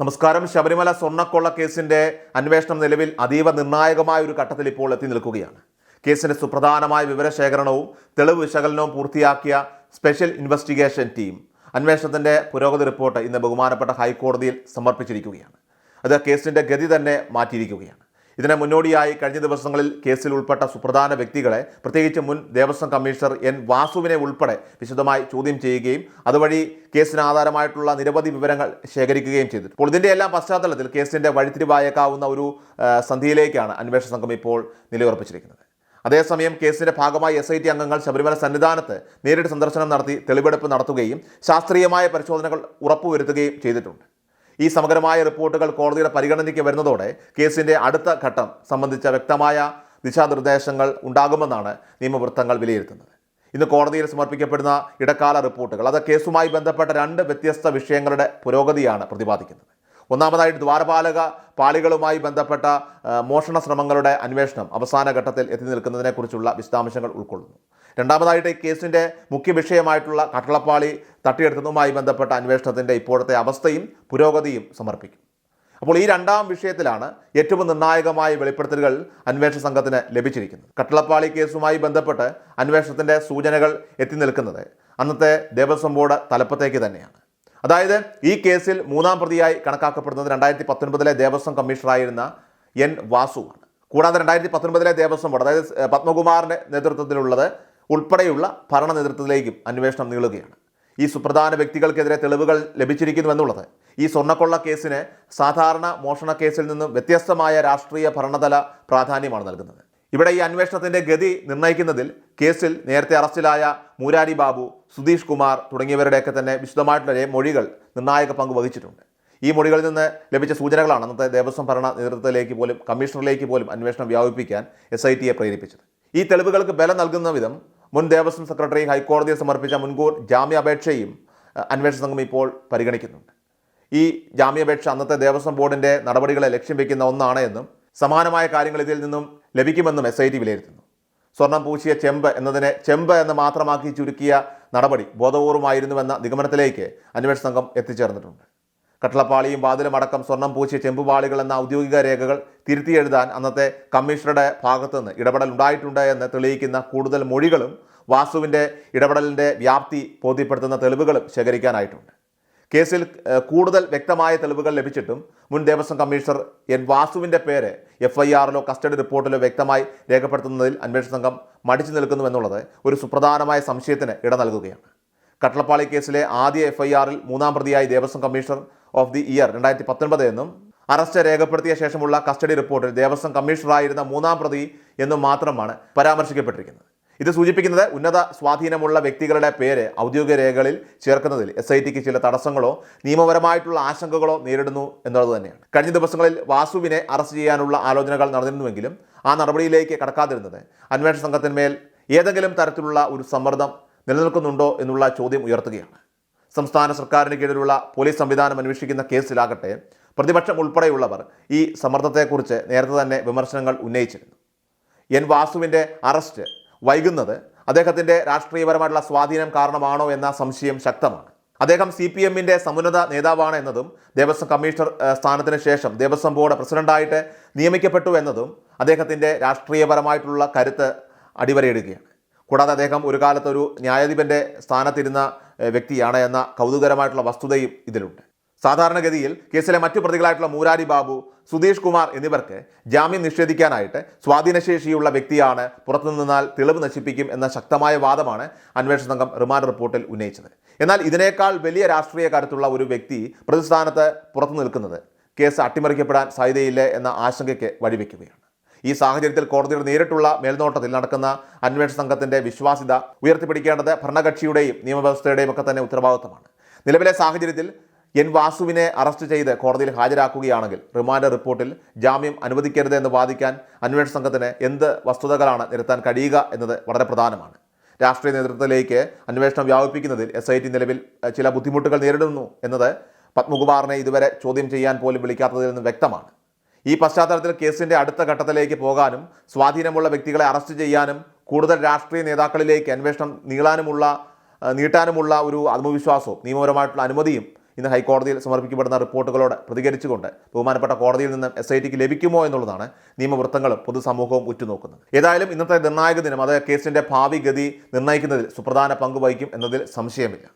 നമസ്കാരം. ശബരിമല സ്വർണക്കൊള്ള കേസിന്റെ അന്വേഷണം നിലവിൽ അതീവ നിർണായകമായ ഒരു ഘട്ടത്തിൽ ഇപ്പോൾ എത്തി നിൽക്കുകയാണ്. കേസിന്റെ സുപ്രധാനമായ വിവരശേഖരണവും തെളിവ് വിശകലനവും പൂർത്തിയാക്കിയ സ്പെഷ്യൽ ഇൻവെസ്റ്റിഗേഷൻ ടീം അന്വേഷണത്തിന്റെ പുരോഗതി റിപ്പോർട്ട് ഇന്ന് ബഹുമാനപ്പെട്ട ഹൈക്കോടതിയിൽ സമർപ്പിച്ചിരിക്കുകയാണ്. അത് കേസിന്റെ ഗതി തന്നെ മാറ്റിയിരിക്കുകയാണ്. ഇതിന് മുന്നോടിയായി കഴിഞ്ഞ ദിവസങ്ങളിൽ കേസിൽ ഉൾപ്പെട്ട സുപ്രധാന വ്യക്തികളെ പ്രത്യേകിച്ച് മുൻ ദേവസ്വം കമ്മീഷണർ എൻ വാസുവിനെ ഉൾപ്പെടെ വിശദമായി ചോദ്യം ചെയ്യുകയും അതുവഴി കേസിന് ആധാരമായിട്ടുള്ള നിരവധി വിവരങ്ങൾ ശേഖരിക്കുകയും ചെയ്തു അപ്പോൾ ഇതിന്റെ എല്ലാം പശ്ചാത്തലത്തിൽ കേസിന്റെ വഴിത്തിരിവായേക്കാവുന്ന ഒരു സന്ധിയിലേക്കാണ് അന്വേഷണ സംഘം ഇപ്പോൾ നിലയുറപ്പിച്ചിരിക്കുന്നത്. അതേസമയം കേസിന്റെ ഭാഗമായി എസ് ഐ ടി അംഗങ്ങൾ ശബരിമല സന്നിധാനത്ത് നേരിട്ട് സന്ദർശനം നടത്തി തെളിവെടുപ്പ് നടത്തുകയും ശാസ്ത്രീയമായ പരിശോധനകൾ ഉറപ്പുവരുത്തുകയും ചെയ്തിട്ടുണ്ട്. ഈ സമഗ്രമായ റിപ്പോർട്ടുകൾ കോടതിയുടെ പരിഗണനയ്ക്ക് വരുന്നതോടെ കേസിന്റെ അടുത്ത ഘട്ടം സംബന്ധിച്ച വ്യക്തമായ ദിശാനിർദ്ദേശങ്ങൾ ഉണ്ടാകുമെന്നാണ് നിയമവൃത്തങ്ങൾ വിലയിരുത്തുന്നത്. ഇന്ന് കോടതിയിൽ സമർപ്പിക്കപ്പെടുന്ന ഇടക്കാല റിപ്പോർട്ടുകൾ അത് കേസുമായി ബന്ധപ്പെട്ട രണ്ട് വ്യത്യസ്ത വിഷയങ്ങളുടെ പുരോഗതിയാണ് പ്രതിപാദിക്കുന്നത്. ഒന്നാമതായിട്ട് ദ്വാരപാലക പാളികളുമായി ബന്ധപ്പെട്ട മോഷണ ശ്രമങ്ങളുടെ അന്വേഷണം അവസാന ഘട്ടത്തിൽ എത്തി നിൽക്കുന്നതിനെക്കുറിച്ചുള്ള വിശദാംശങ്ങൾ ഉൾക്കൊള്ളുന്നു. രണ്ടാമതായിട്ട് ഈ കേസിന്റെ മുഖ്യ വിഷയമായിട്ടുള്ള കട്ടളപ്പാളി തട്ടിയെടുത്തതുമായി ബന്ധപ്പെട്ട അന്വേഷണത്തിന്റെ ഇപ്പോഴത്തെ അവസ്ഥയും പുരോഗതിയും സമർപ്പിക്കും. അപ്പോൾ ഈ രണ്ടാം വിഷയത്തിലാണ് ഏറ്റവും നിർണായകമായ വെളിപ്പെടുത്തലുകൾ അന്വേഷണ സംഘത്തിന് ലഭിച്ചിരിക്കുന്നത്. കട്ടളപ്പാളി കേസുമായി ബന്ധപ്പെട്ട് അന്വേഷണത്തിന്റെ സൂചനകൾ എത്തി നിൽക്കുന്നത് അന്നത്തെ ദേവസ്വം ബോർഡ് തലപ്പത്തേക്ക് തന്നെയാണ്. അതായത് ഈ കേസിൽ മൂന്നാം പ്രതിയായി കണക്കാക്കപ്പെടുന്നത് രണ്ടായിരത്തി പത്തൊൻപതിലെ ദേവസ്വം കമ്മീഷണറായിരുന്ന എൻ വാസുവാണ്. കൂടാതെ രണ്ടായിരത്തി പത്തൊൻപതിലെ ദേവസ്വം ബോർഡ് അതായത് പത്മകുമാറിന്റെ നേതൃത്വത്തിലുള്ളത് ഉൾപ്പെടെയുള്ള ഭരണ നേതൃത്വത്തിലേക്കും അന്വേഷണം നീളുകയാണ്. ഈ സുപ്രധാന വ്യക്തികൾക്കെതിരെ തെളിവുകൾ ലഭിച്ചിരിക്കുന്നുവെന്നുള്ളത് ഈ സ്വർണക്കൊള്ള കേസിന് സാധാരണ മോഷണ കേസിൽ നിന്നും വ്യത്യസ്തമായ രാഷ്ട്രീയ ഭരണതല പ്രാധാന്യമാണ് നൽകുന്നത്. ഇവിടെ ഈ അന്വേഷണത്തിന്റെ ഗതി നിർണയിക്കുന്നതിൽ കേസിൽ നേരത്തെ അറസ്റ്റിലായ മൂരാരി ബാബു സുധീഷ് കുമാർ തുടങ്ങിയവരുടെയൊക്കെ തന്നെ വിശദമായിട്ടുള്ള മൊഴികൾ നിർണായക പങ്ക് വഹിച്ചിട്ടുണ്ട്. ഈ മൊഴികളിൽ നിന്ന് ലഭിച്ച സൂചനകളാണ് അന്നത്തെ ദേവസ്വം ഭരണ നേതൃത്വത്തിലേക്ക് പോലും കമ്മീഷണറിലേക്ക് പോലും അന്വേഷണം വ്യാപിപ്പിക്കാൻ എസ് ഐ പ്രേരിപ്പിച്ചത്. ഈ തെളിവുകൾക്ക് ബലം നൽകുന്ന വിധം മുൻ ദേവസ്വം സെക്രട്ടറി ഹൈക്കോടതിയെ സമർപ്പിച്ച മുൻകൂർ ജാമ്യാപേക്ഷയും അന്വേഷണ സംഘം ഇപ്പോൾ പരിഗണിക്കുന്നുണ്ട്. ഈ ജാമ്യാപേക്ഷ അന്നത്തെ ദേവസ്വം ബോർഡിന്റെ നടപടികളെ ലക്ഷ്യം വയ്ക്കുന്ന ഒന്നാണ് എന്നും സമാനമായ കാര്യങ്ങൾ ഇതിൽ നിന്നും ലഭിക്കുമെന്നും എസ് ഐ ടി വിലയിരുത്തുന്നു. സ്വർണം പൂശിയ ചെമ്പ് എന്നതിനെ ചെമ്പ് എന്ന് മാത്രമാക്കി ചുരുക്കിയ നടപടി ബോധപൂർവമായിരുന്നുവെന്ന നിഗമനത്തിലേക്ക് അന്വേഷണ സംഘം എത്തിച്ചേർന്നിട്ടുണ്ട്. കട്ടളപ്പാളിയും വാതിലും അടക്കം സ്വർണം പൂശിയ ചെമ്പുപാളികൾ എന്ന ഔദ്യോഗിക രേഖകൾ തിരുത്തിയെഴുതാൻ അന്നത്തെ കമ്മീഷണറുടെ ഭാഗത്തുനിന്ന് ഇടപെടൽ ഉണ്ടായിട്ടുണ്ട് എന്ന് തെളിയിക്കുന്ന കൂടുതൽ മൊഴികളും വാസുവിന്റെ ഇടപെടലിന്റെ വ്യാപ്തി ബോധ്യപ്പെടുത്തുന്ന തെളിവുകളും ശേഖരിക്കാനായിട്ടുണ്ട്. കേസിൽ കൂടുതൽ വ്യക്തമായ തെളിവുകൾ ലഭിച്ചിട്ടും മുൻ ദേവസ്വം കമ്മീഷണർ എൻ വാസുവിന്റെ പേര് എഫ് ഐ ആറിലോ കസ്റ്റഡി റിപ്പോർട്ടിലോ വ്യക്തമായി രേഖപ്പെടുത്തുന്നതിൽ അന്വേഷണ സംഘം മടിച്ചു നിൽക്കുന്നു എന്നുള്ളത് ഒരു സുപ്രധാനമായ സംശയത്തിന് ഇട നൽകുകയാണ്. കട്ടളപ്പാളി കേസിലെ ആദ്യ എഫ് ഐ ആറിൽ മൂന്നാം പ്രതിയായി Devaswom commissioner of the year രണ്ടായിരത്തി പത്തൊൻപത് എന്നും അറസ്റ്റ് രേഖപ്പെടുത്തിയ ശേഷമുള്ള കസ്റ്റഡി റിപ്പോർട്ടിൽ ദേവസ്വം കമ്മീഷണറായിരുന്ന മൂന്നാം പ്രതി എന്നും മാത്രമാണ് പരാമർശിക്കപ്പെട്ടിരിക്കുന്നത്. ഇത് സൂചിപ്പിക്കുന്നത് ഉന്നത സ്വാധീനമുള്ള വ്യക്തികളുടെ പേര് ഔദ്യോഗിക രേഖകളിൽ ചേർക്കുന്നതിൽ എസ് ഐ ടിക്ക് ചില തടസ്സങ്ങളോ നിയമപരമായിട്ടുള്ള ആശങ്കകളോ നേരിടുന്നു എന്നുള്ളത് തന്നെയാണ്. കഴിഞ്ഞ ദിവസങ്ങളിൽ വാസുവിനെ അറസ്റ്റ് ചെയ്യാനുള്ള ആലോചനകൾ നടന്നിരുന്നുവെങ്കിലും ആ നടപടിയിലേക്ക് കടക്കാതിരുന്നത് അന്വേഷണ സംഘത്തിന്മേൽ ഏതെങ്കിലും തരത്തിലുള്ള ഒരു സമ്മർദ്ദം നിലനിൽക്കുന്നുണ്ടോ എന്നുള്ള ചോദ്യം ഉയർത്തുകയാണ്. സംസ്ഥാന സർക്കാരിന് കീഴിലുള്ള പോലീസ് സംവിധാനം അന്വേഷിക്കുന്ന കേസിലാകട്ടെ പ്രതിപക്ഷം ഉൾപ്പെടെയുള്ളവർ ഈ സമ്മർദ്ദത്തെക്കുറിച്ച് നേരത്തെ തന്നെ വിമർശനങ്ങൾ ഉന്നയിച്ചിരുന്നു. എൻ വാസുവിന്റെ അറസ്റ്റ് വൈകുന്നത് അദ്ദേഹത്തിന്റെ രാഷ്ട്രീയപരമായിട്ടുള്ള സ്വാധീനം കാരണമാണോ എന്ന സംശയം ശക്തമാണ്. അദ്ദേഹം സി പി എമ്മിന്റെ സമുന്നത നേതാവാണ് എന്നതും ദേവസ്വം കമ്മീഷണർ സ്ഥാനത്തിന് ശേഷം ദേവസ്വം ബോർഡ് പ്രസിഡന്റായിട്ട് നിയമിക്കപ്പെട്ടു എന്നതും അദ്ദേഹത്തിന്റെ രാഷ്ട്രീയപരമായിട്ടുള്ള കരുത്ത് അടിവരയിടുകയാണ്. കൂടാതെ അദ്ദേഹം ഒരു കാലത്തൊരു ന്യായാധിപന്റെ സ്ഥാനത്തിരുന്ന വ്യക്തിയാണ് എന്ന കൗതുകരമായിട്ടുള്ള വസ്തുതയും ഇതിലുണ്ട്. സാധാരണഗതിയിൽ കേസിലെ മറ്റു പ്രതികളായിട്ടുള്ള മൂരാരി ബാബു സുധീഷ് കുമാർ എന്നിവർക്ക് ജാമ്യം നിഷേധിക്കാനായിട്ട് സ്വാധീനശേഷിയുള്ള വ്യക്തിയാണ് പുറത്തുനിന്നാൽ തെളിവ് നശിപ്പിക്കും എന്ന ശക്തമായ വാദമാണ് അന്വേഷണ സംഘം റിമാൻഡ് റിപ്പോർട്ടിൽ ഉന്നയിച്ചത്. എന്നാൽ ഇതിനേക്കാൾ വലിയ രാഷ്ട്രീയ കരുത്തുള്ള ഒരു വ്യക്തി പ്രതിസ്ഥാനത്ത് പുറത്തു നിൽക്കുന്നത് കേസ് അട്ടിമറിക്കപ്പെടാൻ സാധ്യതയില്ല എന്ന ആശങ്കയ്ക്ക് വഴിവെക്കുകയാണ്. ഈ സാഹചര്യത്തിൽ കോടതിയുടെ നേരിട്ടുള്ള മേൽനോട്ടത്തിൽ നടക്കുന്ന അന്വേഷണ സംഘത്തിന്റെ വിശ്വാസ്യത ഉയർത്തിപ്പിടിക്കേണ്ടത് ഭരണകക്ഷിയുടെയും നിയമവ്യവസ്ഥയുടെയും ഒക്കെ തന്നെ ഉത്തരവാദിത്തമാണ്. നിലവിലെ സാഹചര്യത്തിൽ എൻ വാസുവിനെ അറസ്റ്റ് ചെയ്ത് കോടതിയിൽ ഹാജരാക്കുകയാണെങ്കിൽ റിമാൻഡ് റിപ്പോർട്ടിൽ ജാമ്യം അനുവദിക്കരുത് എന്ന് വാദിക്കാൻ അന്വേഷണ സംഘത്തിന് എന്ത് വസ്തുതകളാണ് നിരത്താൻ കഴിയുക എന്നത് വളരെ പ്രധാനമാണ്. രാഷ്ട്രീയ നേതൃത്വത്തിലേക്ക് അന്വേഷണം വ്യാപിപ്പിക്കുന്നതിൽ എസ് ഐ ടി നിലവിൽ ചില ബുദ്ധിമുട്ടുകൾ നേരിടുന്നു എന്നത് പത്മകുമാറിനെ ഇതുവരെ ചോദ്യം ചെയ്യാൻ പോലും വിളിക്കാത്തതിൽ നിന്ന് വ്യക്തമാണ്. ഈ പശ്ചാത്തലത്തിൽ കേസിന്റെ അടുത്ത ഘട്ടത്തിലേക്ക് പോകാനും സ്വാധീനമുള്ള വ്യക്തികളെ അറസ്റ്റ് ചെയ്യാനും കൂടുതൽ രാഷ്ട്രീയ നേതാക്കളിലേക്ക് അന്വേഷണം നീളാനുമുള്ള നീട്ടാനുമുള്ള ഒരു ആത്മവിശ്വാസവും നിയമപരമായിട്ടുള്ള അനുമതിയും ഇന്ന് ഹൈക്കോടതിയിൽ സമർപ്പിക്കപ്പെടുന്ന റിപ്പോർട്ടുകളോട് പ്രതികരിച്ചുകൊണ്ട് ബഹുമാനപ്പെട്ട കോടതിയിൽ നിന്നും എസ് ഐ ടിക്ക് ലഭിക്കുമോ എന്നുള്ളതാണ് നിയമവൃത്തങ്ങളും പൊതുസമൂഹവും ഉറ്റുനോക്കുന്നത്. ഏതായാലും ഇന്നത്തെ നിർണായക ദിനം അത് കേസിന്റെ ഭാവി ഗതി നിർണയിക്കുന്നതിൽ സുപ്രധാന പങ്ക് വഹിക്കും എന്നതിൽ സംശയമില്ല.